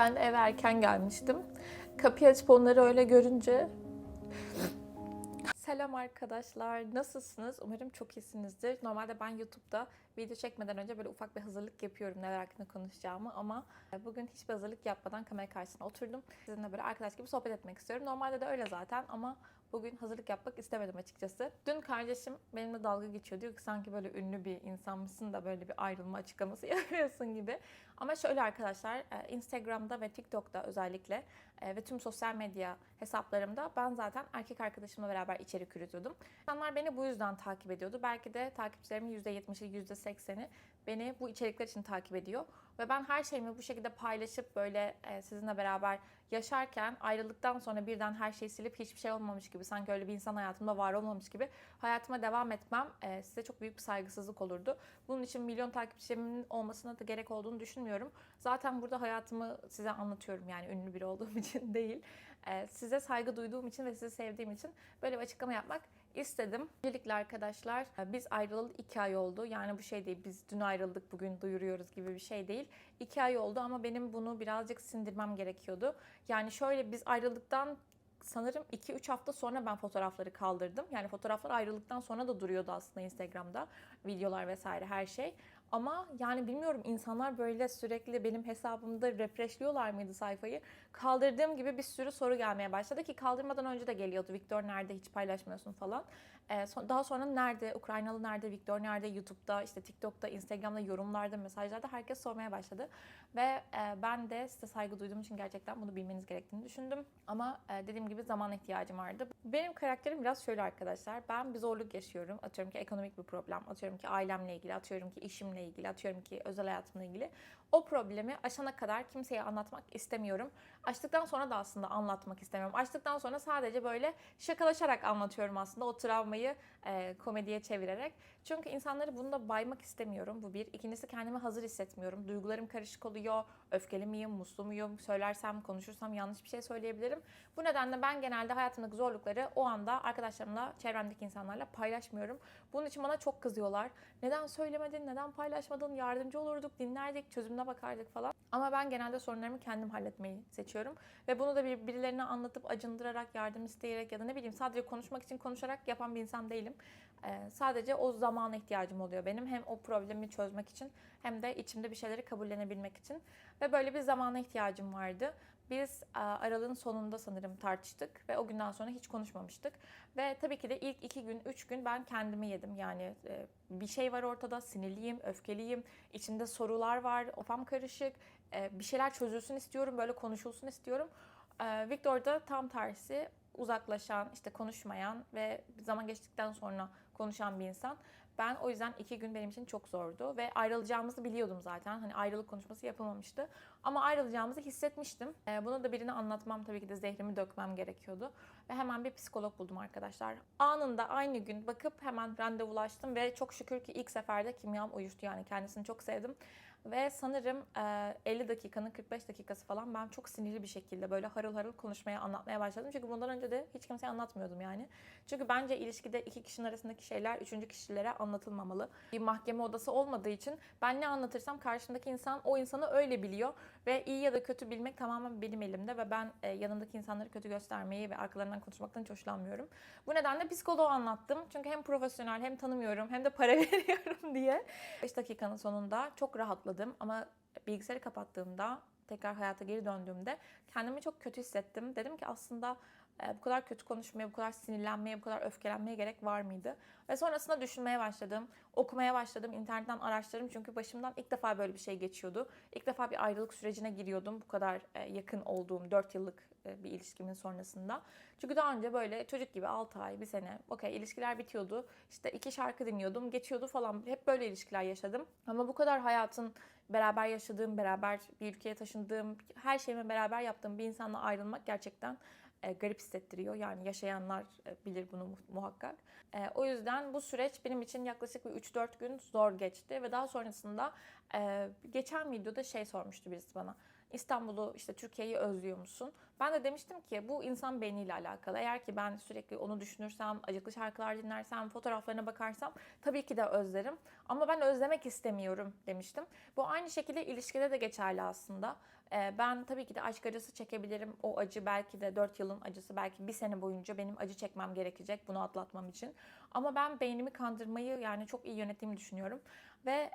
Ben de eve erken gelmiştim. Kapıyı açıp onları öyle görünce... Selam arkadaşlar, nasılsınız? Umarım çok iyisinizdir. Normalde ben YouTube'da video çekmeden önce böyle ufak bir hazırlık yapıyorum neler hakkında konuşacağımı ama bugün hiçbir hazırlık yapmadan kamera karşısına oturdum. Sizinle böyle arkadaş gibi sohbet etmek istiyorum. Normalde de öyle zaten ama bugün hazırlık yapmak istemedim açıkçası. Dün kardeşim benimle dalga geçiyor. Diyor ki sanki böyle ünlü bir insan mısın da böyle bir ayrılma açıklaması yapıyorsun gibi. Ama şöyle arkadaşlar, e, Instagram'da ve TikTok'ta özellikle e, ve tüm sosyal medya hesaplarımda ben zaten erkek arkadaşımla beraber içerik üretiyordum. İnsanlar beni bu yüzden takip ediyordu. Belki de takipçilerimin %70'i, %80'i beni bu içerikler için takip ediyor. Ve ben her şeyimi bu şekilde paylaşıp böyle e, sizinle beraber yaşarken ayrıldıktan sonra birden her şeyi silip hiçbir şey olmamış gibi sanki öyle bir insan hayatımda var olmamış gibi hayatıma devam etmem e, size çok büyük bir saygısızlık olurdu. Bunun için milyon takipçilerimin olmasına da gerek olduğunu düşünmüyorum. Zaten burada hayatımı size anlatıyorum yani ünlü biri olduğum için değil. E, size saygı duyduğum için ve sizi sevdiğim için böyle bir açıklama yapmak istedim. Öncelikle arkadaşlar e, biz ayrılalı iki ay oldu. Yani bu şey değil biz dün ayrıldık bugün duyuruyoruz gibi bir şey değil. İki ay oldu ama benim bunu birazcık sindirmem gerekiyordu. Yani şöyle biz ayrıldıktan sanırım 2-3 hafta sonra ben fotoğrafları kaldırdım. Yani fotoğraflar ayrıldıktan sonra da duruyordu aslında Instagram'da. Videolar vesaire her şey. Ama yani bilmiyorum insanlar böyle sürekli benim hesabımda refreshliyorlar mıydı sayfayı? Kaldırdığım gibi bir sürü soru gelmeye başladı ki kaldırmadan önce de geliyordu. Victor nerede hiç paylaşmıyorsun falan. Ee, daha sonra nerede, Ukraynalı nerede, Victor nerede, YouTube'da, işte TikTok'ta, Instagram'da, yorumlarda, mesajlarda herkes sormaya başladı. Ve e, ben de size saygı duyduğum için gerçekten bunu bilmeniz gerektiğini düşündüm. Ama e, dediğim gibi zaman ihtiyacım vardı. Benim karakterim biraz şöyle arkadaşlar. Ben bir zorluk yaşıyorum. Atıyorum ki ekonomik bir problem, atıyorum ki ailemle ilgili, atıyorum ki işimle ilgili, atıyorum ki özel hayatımla ilgili. O problemi aşana kadar kimseye anlatmak istemiyorum. Açtıktan sonra da aslında anlatmak istemiyorum. Açtıktan sonra sadece böyle şakalaşarak anlatıyorum aslında o travmayı e, komediye çevirerek. Çünkü insanları bunda baymak istemiyorum. Bu bir. İkincisi kendimi hazır hissetmiyorum. Duygularım karışık oluyor. Öfkeli miyim, muslu muyum? Söylersem, konuşursam yanlış bir şey söyleyebilirim. Bu nedenle ben genelde hayatımdaki zorlukları o anda arkadaşlarımla, çevremdeki insanlarla paylaşmıyorum. Bunun için bana çok kızıyorlar. Neden söylemedin, neden paylaşmadın, yardımcı olurduk, dinlerdik, çözümüne bakardık falan. Ama ben genelde sorunlarımı kendim halletmeyi seçiyorum. Ve bunu da bir, birilerine anlatıp acındırarak, yardım isteyerek ya da ne bileyim sadece konuşmak için konuşarak yapan bir insan değilim. Ee, sadece o zamana ihtiyacım oluyor benim. Hem o problemi çözmek için hem de içimde bir şeyleri kabullenebilmek için. Ve böyle bir zamana ihtiyacım vardı. Biz e, aralığın sonunda sanırım tartıştık ve o günden sonra hiç konuşmamıştık. Ve tabii ki de ilk iki gün, üç gün ben kendimi yedim. Yani e, bir şey var ortada, sinirliyim, öfkeliyim, içimde sorular var, ofam karışık, e, bir şeyler çözülsün istiyorum, böyle konuşulsun istiyorum. Victor da tam tersi uzaklaşan, işte konuşmayan ve zaman geçtikten sonra konuşan bir insan. Ben o yüzden iki gün benim için çok zordu ve ayrılacağımızı biliyordum zaten. Hani ayrılık konuşması yapılmamıştı. Ama ayrılacağımızı hissetmiştim. Ee, bunu da birine anlatmam tabii ki de zehrimi dökmem gerekiyordu. Ve hemen bir psikolog buldum arkadaşlar. Anında aynı gün bakıp hemen randevulaştım ve çok şükür ki ilk seferde kimyam uyuştu yani kendisini çok sevdim. Ve sanırım 50 dakikanın 45 dakikası falan ben çok sinirli bir şekilde böyle harıl harıl konuşmaya, anlatmaya başladım. Çünkü bundan önce de hiç kimseye anlatmıyordum yani. Çünkü bence ilişkide iki kişinin arasındaki şeyler üçüncü kişilere anlatılmamalı. Bir mahkeme odası olmadığı için ben ne anlatırsam karşımdaki insan o insanı öyle biliyor. Ve iyi ya da kötü bilmek tamamen benim elimde ve ben yanımdaki insanları kötü göstermeyi ve arkalarından konuşmaktan hiç hoşlanmıyorum. Bu nedenle psikoloğu anlattım. Çünkü hem profesyonel hem tanımıyorum hem de para veriyorum diye. 5 dakikanın sonunda çok rahatladım ama bilgisayarı kapattığımda tekrar hayata geri döndüğümde kendimi çok kötü hissettim. Dedim ki aslında e, bu kadar kötü konuşmaya, bu kadar sinirlenmeye, bu kadar öfkelenmeye gerek var mıydı? Ve sonrasında düşünmeye başladım, okumaya başladım, internetten araştırdım çünkü başımdan ilk defa böyle bir şey geçiyordu. İlk defa bir ayrılık sürecine giriyordum bu kadar e, yakın olduğum 4 yıllık e, bir ilişkimin sonrasında. Çünkü daha önce böyle çocuk gibi 6 ay, bir sene, okey ilişkiler bitiyordu. İşte iki şarkı dinliyordum, geçiyordu falan. Hep böyle ilişkiler yaşadım. Ama bu kadar hayatın beraber yaşadığım, beraber bir ülkeye taşındığım, her şeyimi beraber yaptığım bir insanla ayrılmak gerçekten e, garip hissettiriyor. Yani yaşayanlar e, bilir bunu muhakkak. E, o yüzden bu süreç benim için yaklaşık bir 3-4 gün zor geçti ve daha sonrasında e, geçen videoda şey sormuştu birisi bana. İstanbul'u işte Türkiye'yi özlüyor musun? Ben de demiştim ki bu insan beyniyle alakalı. Eğer ki ben sürekli onu düşünürsem, acıklı şarkılar dinlersem, fotoğraflarına bakarsam tabii ki de özlerim. Ama ben özlemek istemiyorum demiştim. Bu aynı şekilde ilişkide de geçerli aslında. Ben tabii ki de aşk acısı çekebilirim. O acı belki de 4 yılın acısı belki bir sene boyunca benim acı çekmem gerekecek bunu atlatmam için. Ama ben beynimi kandırmayı yani çok iyi yönettiğimi düşünüyorum. Ve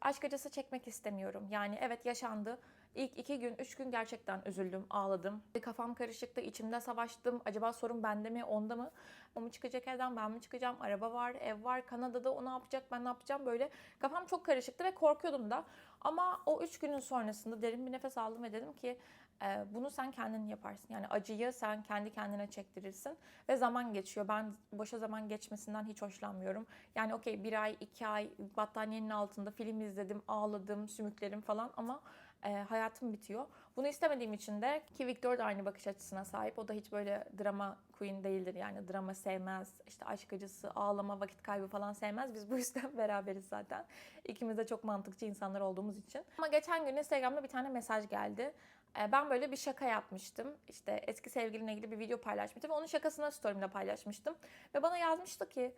aşk acısı çekmek istemiyorum. Yani evet yaşandı. İlk iki gün, üç gün gerçekten üzüldüm, ağladım. Kafam karışıktı, içimde savaştım. Acaba sorun bende mi, onda mı? O mu çıkacak evden, ben mi çıkacağım? Araba var, ev var, Kanada'da o ne yapacak, ben ne yapacağım? Böyle kafam çok karışıktı ve korkuyordum da. Ama o üç günün sonrasında derin bir nefes aldım ve dedim ki e, bunu sen kendin yaparsın. Yani acıyı sen kendi kendine çektirirsin ve zaman geçiyor. Ben boşa zaman geçmesinden hiç hoşlanmıyorum. Yani okey bir ay, iki ay battaniyenin altında film izledim, ağladım, sümüklerim falan ama e, hayatım bitiyor. Bunu istemediğim için de ki Victor da aynı bakış açısına sahip. O da hiç böyle drama queen değildir. Yani drama sevmez. işte aşk acısı, ağlama, vakit kaybı falan sevmez. Biz bu yüzden beraberiz zaten. İkimiz de çok mantıkçı insanlar olduğumuz için. Ama geçen gün Instagram'da bir tane mesaj geldi. E, Ben böyle bir şaka yapmıştım. İşte eski sevgilimle ilgili bir video paylaşmıştım. Onun şakasını story'imde paylaşmıştım. Ve bana yazmıştı ki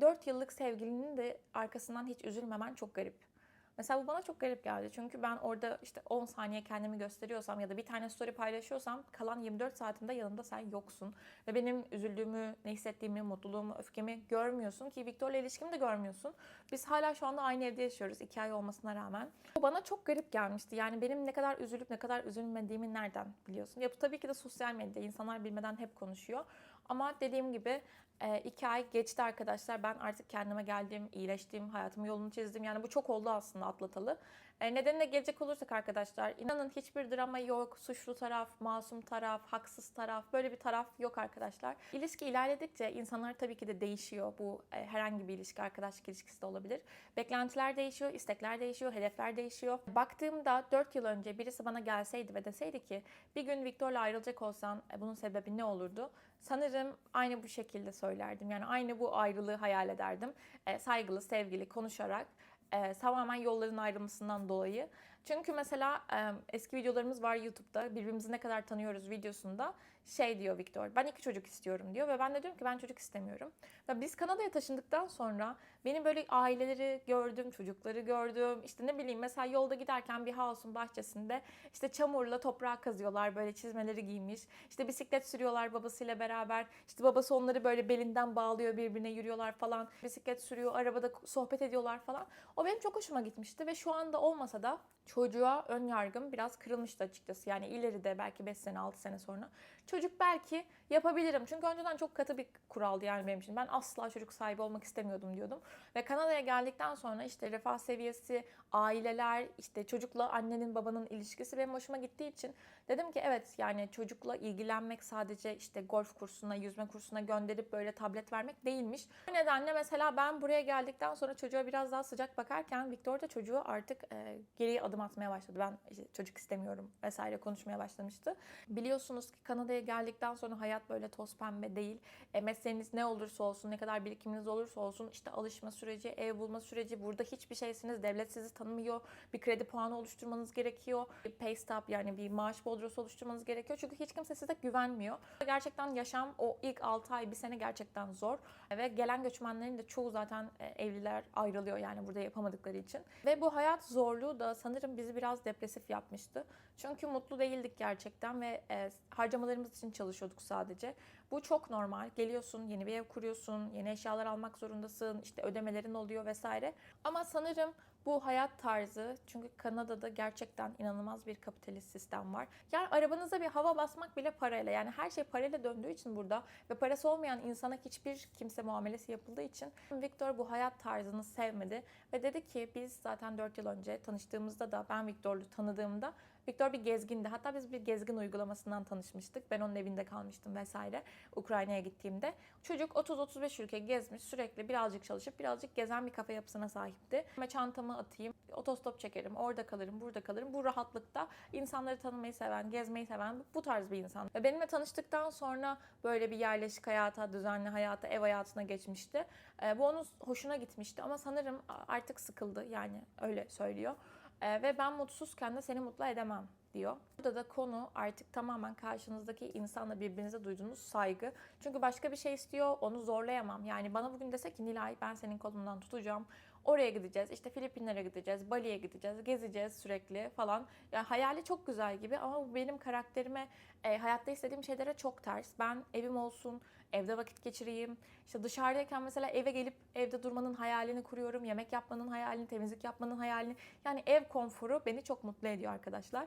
4 yıllık sevgilinin de arkasından hiç üzülmemen çok garip. Mesela bu bana çok garip geldi. Çünkü ben orada işte 10 saniye kendimi gösteriyorsam ya da bir tane story paylaşıyorsam kalan 24 saatimde yanımda sen yoksun. Ve benim üzüldüğümü, ne hissettiğimi, mutluluğumu, öfkemi görmüyorsun ki Victor'la ilişkimi de görmüyorsun. Biz hala şu anda aynı evde yaşıyoruz iki ay olmasına rağmen. Bu bana çok garip gelmişti. Yani benim ne kadar üzülüp ne kadar üzülmediğimi nereden biliyorsun? Ya bu tabii ki de sosyal medya. insanlar bilmeden hep konuşuyor. Ama dediğim gibi e, iki ay geçti arkadaşlar. Ben artık kendime geldim, iyileştim, hayatımın yolunu çizdim. Yani bu çok oldu aslında atlatalı. E, nedenine gelecek olursak arkadaşlar, inanın hiçbir drama yok. Suçlu taraf, masum taraf, haksız taraf, böyle bir taraf yok arkadaşlar. İlişki ilerledikçe insanlar tabii ki de değişiyor. Bu e, herhangi bir ilişki, arkadaşlık ilişkisi de olabilir. Beklentiler değişiyor, istekler değişiyor, hedefler değişiyor. Baktığımda 4 yıl önce birisi bana gelseydi ve deseydi ki bir gün Victor'la ayrılacak olsan e, bunun sebebi ne olurdu? Sanırım aynı bu şekilde söylerdim. Yani aynı bu ayrılığı hayal ederdim. E, saygılı, sevgili, konuşarak e, tamamen yolların ayrılmasından dolayı. Çünkü mesela e, eski videolarımız var YouTube'da. Birbirimizi ne kadar tanıyoruz videosunda. Şey diyor Victor, ben iki çocuk istiyorum diyor. Ve ben de diyorum ki ben çocuk istemiyorum. Ve biz Kanada'ya taşındıktan sonra benim böyle aileleri gördüm, çocukları gördüm. İşte ne bileyim mesela yolda giderken bir house'un bahçesinde işte çamurla toprağa kazıyorlar böyle çizmeleri giymiş. İşte bisiklet sürüyorlar babasıyla beraber. İşte babası onları böyle belinden bağlıyor birbirine yürüyorlar falan. Bisiklet sürüyor, arabada sohbet ediyorlar falan. O benim çok hoşuma gitmişti ve şu anda olmasa da çocuğa ön yargım biraz kırılmıştı açıkçası. Yani ileride belki 5 sene 6 sene sonra çocuk belki yapabilirim. Çünkü önceden çok katı bir kuraldı yani benim için. Ben asla çocuk sahibi olmak istemiyordum diyordum. Ve Kanada'ya geldikten sonra işte refah seviyesi, aileler, işte çocukla annenin babanın ilişkisi benim hoşuma gittiği için dedim ki evet yani çocukla ilgilenmek sadece işte golf kursuna, yüzme kursuna gönderip böyle tablet vermek değilmiş. Bu nedenle mesela ben buraya geldikten sonra çocuğa biraz daha sıcak bakarken Victor da çocuğu artık e, geriye adım atmaya başladı. Ben işte çocuk istemiyorum vesaire konuşmaya başlamıştı. Biliyorsunuz ki Kanada'ya geldikten sonra hayat böyle toz pembe değil. E, mesleğiniz ne olursa olsun, ne kadar birikiminiz olursa olsun işte alışma süreci, ev bulma süreci burada hiçbir şeysiniz. Devlet sizi tanımıyor. Bir kredi puanı oluşturmanız gerekiyor. Bir pay stub yani bir maaş bordrosu oluşturmanız gerekiyor. Çünkü hiç kimse size güvenmiyor. Gerçekten yaşam o ilk 6 ay, bir sene gerçekten zor. Ve gelen göçmenlerin de çoğu zaten e, evliler ayrılıyor yani burada yapamadıkları için. Ve bu hayat zorluğu da sanırım bizi biraz depresif yapmıştı. Çünkü mutlu değildik gerçekten ve e, harcamalarımız için çalışıyorduk sadece. Bu çok normal. Geliyorsun, yeni bir ev kuruyorsun, yeni eşyalar almak zorundasın, işte ödemelerin oluyor vesaire. Ama sanırım bu hayat tarzı çünkü Kanada'da gerçekten inanılmaz bir kapitalist sistem var. Yani arabanıza bir hava basmak bile parayla. Yani her şey parayla döndüğü için burada ve parası olmayan insana hiçbir kimse muamelesi yapıldığı için Victor bu hayat tarzını sevmedi ve dedi ki biz zaten 4 yıl önce tanıştığımızda da ben Victor'u tanıdığımda Victor bir gezgindi. Hatta biz bir gezgin uygulamasından tanışmıştık. Ben onun evinde kalmıştım vesaire. Ukrayna'ya gittiğimde. Çocuk 30-35 ülke gezmiş. Sürekli birazcık çalışıp birazcık gezen bir kafa yapısına sahipti. Ama çantamı atayım, otostop çekerim, orada kalırım, burada kalırım. Bu rahatlıkta insanları tanımayı seven, gezmeyi seven bu tarz bir insan. Ve benimle tanıştıktan sonra böyle bir yerleşik hayata, düzenli hayata, ev hayatına geçmişti. Ee, bu onun hoşuna gitmişti ama sanırım artık sıkıldı yani öyle söylüyor. Ee, ve ben mutsuzken de seni mutlu edemem diyor. Burada da konu artık tamamen karşınızdaki insanla birbirinize duyduğunuz saygı. Çünkü başka bir şey istiyor, onu zorlayamam. Yani bana bugün dese ki Nilay ben senin kolundan tutacağım, Oraya gideceğiz, işte Filipinlere gideceğiz, Bali'ye gideceğiz, gezeceğiz sürekli falan. Yani hayali çok güzel gibi ama bu benim karakterime, e, hayatta istediğim şeylere çok ters. Ben evim olsun, evde vakit geçireyim. İşte dışarıdayken mesela eve gelip evde durmanın hayalini kuruyorum. Yemek yapmanın hayalini, temizlik yapmanın hayalini. Yani ev konforu beni çok mutlu ediyor arkadaşlar.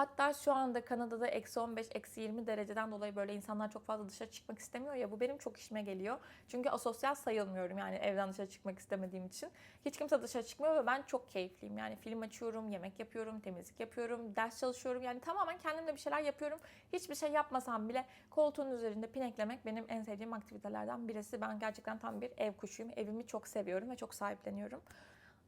Hatta şu anda Kanada'da eksi 15, eksi 20 dereceden dolayı böyle insanlar çok fazla dışarı çıkmak istemiyor ya bu benim çok işime geliyor. Çünkü asosyal sayılmıyorum yani evden dışarı çıkmak istemediğim için. Hiç kimse dışarı çıkmıyor ve ben çok keyifliyim. Yani film açıyorum, yemek yapıyorum, temizlik yapıyorum, ders çalışıyorum. Yani tamamen kendimle bir şeyler yapıyorum. Hiçbir şey yapmasam bile koltuğun üzerinde pineklemek benim en sevdiğim aktivitelerden birisi. Ben gerçekten tam bir ev kuşuyum. Evimi çok seviyorum ve çok sahipleniyorum.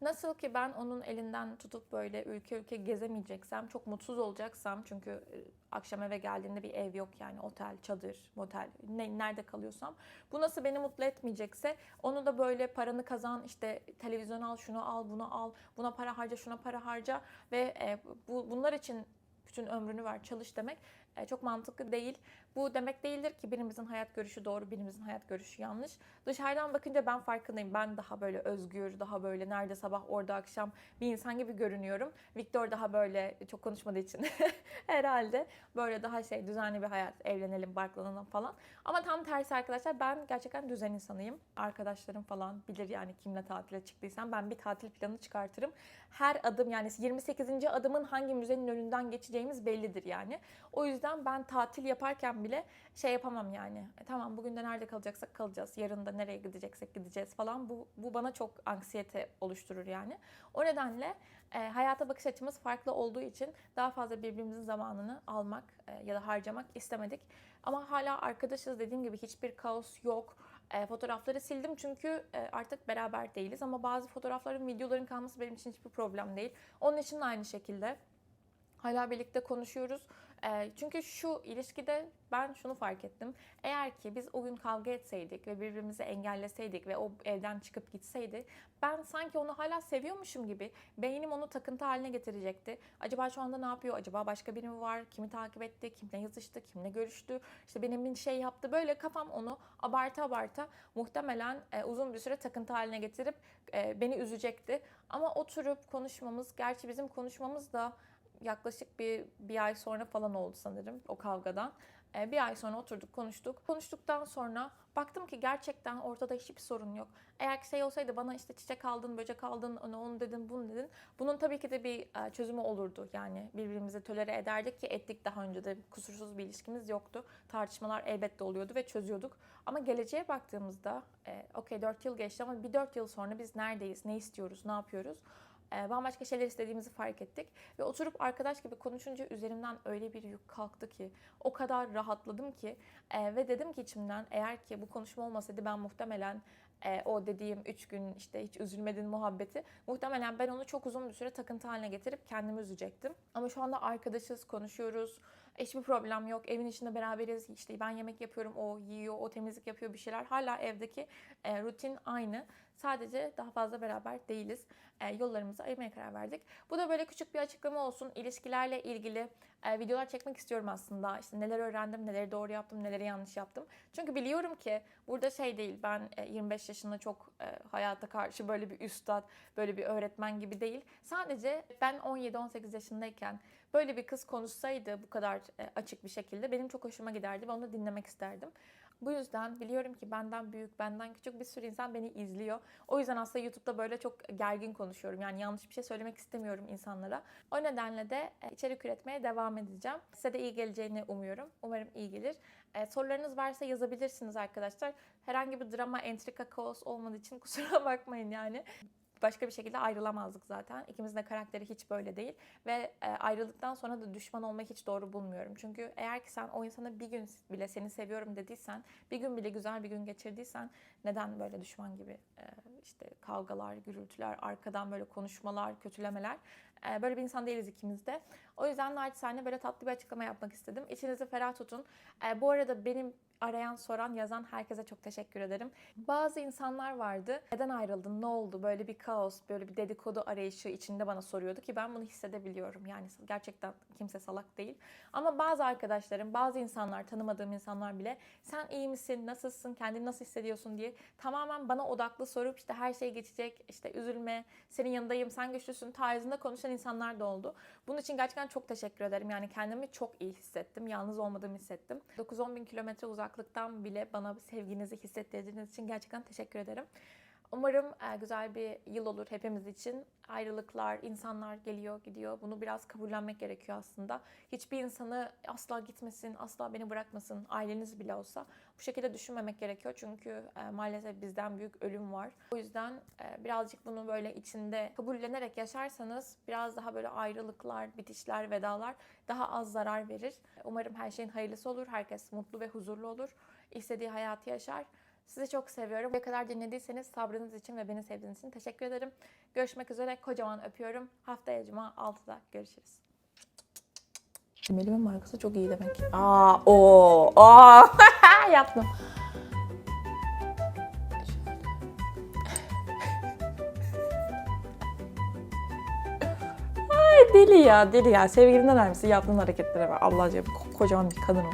Nasıl ki ben onun elinden tutup böyle ülke ülke gezemeyeceksem, çok mutsuz olacaksam çünkü e, akşam eve geldiğinde bir ev yok yani otel, çadır, motel, ne, nerede kalıyorsam. Bu nasıl beni mutlu etmeyecekse onu da böyle paranı kazan, işte televizyon al, şunu al, bunu al, buna para harca, şuna para harca ve e, bu, bunlar için bütün ömrünü ver, çalış demek e, çok mantıklı değil. Bu demek değildir ki birimizin hayat görüşü doğru, birimizin hayat görüşü yanlış. Dışarıdan bakınca ben farkındayım. Ben daha böyle özgür, daha böyle nerede sabah orada akşam bir insan gibi görünüyorum. Victor daha böyle çok konuşmadığı için herhalde böyle daha şey düzenli bir hayat, evlenelim, barklanalım falan. Ama tam tersi arkadaşlar ben gerçekten düzen insanıyım. Arkadaşlarım falan bilir yani kimle tatile çıktıysam ben bir tatil planı çıkartırım. Her adım yani 28. adımın hangi müzenin önünden geçeceğimiz bellidir yani. O yüzden ben tatil yaparken bile şey yapamam yani. E, tamam bugün de nerede kalacaksak kalacağız. Yarın da nereye gideceksek gideceğiz falan. Bu, bu bana çok anksiyete oluşturur yani. O nedenle e, hayata bakış açımız farklı olduğu için daha fazla birbirimizin zamanını almak e, ya da harcamak istemedik. Ama hala arkadaşız dediğim gibi hiçbir kaos yok. E, fotoğrafları sildim çünkü e, artık beraber değiliz. Ama bazı fotoğrafların, videoların kalması benim için hiçbir problem değil. Onun için de aynı şekilde. Hala birlikte konuşuyoruz. Çünkü şu ilişkide ben şunu fark ettim. Eğer ki biz o gün kavga etseydik ve birbirimizi engelleseydik ve o evden çıkıp gitseydi ben sanki onu hala seviyormuşum gibi beynim onu takıntı haline getirecekti. Acaba şu anda ne yapıyor? Acaba başka biri mi var? Kimi takip etti? Kimle yazıştı? Kimle görüştü? İşte benim bir şey yaptı. Böyle kafam onu abarta abarta muhtemelen e, uzun bir süre takıntı haline getirip e, beni üzecekti. Ama oturup konuşmamız, gerçi bizim konuşmamız da yaklaşık bir, bir ay sonra falan oldu sanırım o kavgadan. Ee, bir ay sonra oturduk konuştuk. Konuştuktan sonra baktım ki gerçekten ortada hiçbir sorun yok. Eğer ki şey olsaydı bana işte çiçek aldın, böcek aldın, onu, onu dedin, bunu dedin. Bunun tabii ki de bir e, çözümü olurdu. Yani birbirimizi tölere ederdik ki ettik daha önce de kusursuz bir ilişkimiz yoktu. Tartışmalar elbette oluyordu ve çözüyorduk. Ama geleceğe baktığımızda e, okey 4 yıl geçti ama bir 4 yıl sonra biz neredeyiz, ne istiyoruz, ne yapıyoruz? E, bambaşka şeyler istediğimizi fark ettik. Ve oturup arkadaş gibi konuşunca üzerimden öyle bir yük kalktı ki o kadar rahatladım ki e, ve dedim ki içimden eğer ki bu konuşma olmasaydı ben muhtemelen e, o dediğim üç gün işte hiç üzülmedin muhabbeti muhtemelen ben onu çok uzun bir süre takıntı haline getirip kendimi üzecektim. Ama şu anda arkadaşız, konuşuyoruz. Hiçbir problem yok. Evin içinde beraberiz. İşte ben yemek yapıyorum, o yiyor, o temizlik yapıyor bir şeyler. Hala evdeki e, rutin aynı. Sadece daha fazla beraber değiliz. E, yollarımızı ayırmaya karar verdik. Bu da böyle küçük bir açıklama olsun. İlişkilerle ilgili e, videolar çekmek istiyorum aslında. İşte neler öğrendim, neleri doğru yaptım, neleri yanlış yaptım. Çünkü biliyorum ki burada şey değil. Ben e, 25 yaşında çok e, hayata karşı böyle bir üstad, böyle bir öğretmen gibi değil. Sadece ben 17-18 yaşındayken böyle bir kız konuşsaydı bu kadar e, açık bir şekilde benim çok hoşuma giderdi ve onu dinlemek isterdim. Bu yüzden biliyorum ki benden büyük, benden küçük bir sürü insan beni izliyor. O yüzden aslında YouTube'da böyle çok gergin konuşuyorum. Yani yanlış bir şey söylemek istemiyorum insanlara. O nedenle de e, içerik üretmeye devam edeceğim. Size de iyi geleceğini umuyorum. Umarım iyi gelir. Ee, sorularınız varsa yazabilirsiniz arkadaşlar. Herhangi bir drama, entrika, kaos olmadığı için kusura bakmayın yani başka bir şekilde ayrılamazdık zaten. İkimizin de karakteri hiç böyle değil. Ve e, ayrıldıktan sonra da düşman olmayı hiç doğru bulmuyorum. Çünkü eğer ki sen o insana bir gün bile seni seviyorum dediysen, bir gün bile güzel bir gün geçirdiysen neden böyle düşman gibi e, işte kavgalar, gürültüler, arkadan böyle konuşmalar, kötülemeler. E, böyle bir insan değiliz ikimiz de. O yüzden naçizane böyle tatlı bir açıklama yapmak istedim. İçinizi ferah tutun. Bu arada benim arayan, soran, yazan herkese çok teşekkür ederim. Bazı insanlar vardı. Neden ayrıldın? Ne oldu? Böyle bir kaos, böyle bir dedikodu arayışı içinde bana soruyordu ki ben bunu hissedebiliyorum. Yani gerçekten kimse salak değil. Ama bazı arkadaşlarım, bazı insanlar, tanımadığım insanlar bile sen iyi misin, nasılsın, kendini nasıl hissediyorsun diye tamamen bana odaklı sorup işte her şey geçecek, işte üzülme, senin yanındayım, sen güçlüsün tarzında konuşan insanlar da oldu. Bunun için gerçekten çok teşekkür ederim. Yani kendimi çok iyi hissettim. Yalnız olmadığımı hissettim. 9-10 bin kilometre uzaklıktan bile bana sevginizi hissettirdiğiniz için gerçekten teşekkür ederim. Umarım e, güzel bir yıl olur hepimiz için. Ayrılıklar, insanlar geliyor, gidiyor. Bunu biraz kabullenmek gerekiyor aslında. Hiçbir insanı asla gitmesin, asla beni bırakmasın, aileniz bile olsa. Bu şekilde düşünmemek gerekiyor çünkü e, maalesef bizden büyük ölüm var. O yüzden e, birazcık bunu böyle içinde kabullenerek yaşarsanız biraz daha böyle ayrılıklar, bitişler, vedalar daha az zarar verir. Umarım her şeyin hayırlısı olur, herkes mutlu ve huzurlu olur, istediği hayatı yaşar. Sizi çok seviyorum. Buraya kadar dinlediyseniz sabrınız için ve beni sevdiğiniz için teşekkür ederim. Görüşmek üzere. Kocaman öpüyorum. Haftaya Cuma 6'da görüşürüz. Emelimin markası çok iyi demek. Aa, o, aa, yaptım. Ay deli ya, deli ya. Sevgilimden vermişsin yaptığın hareketlere bak. Allah aşkına ko- kocaman bir kadın ol.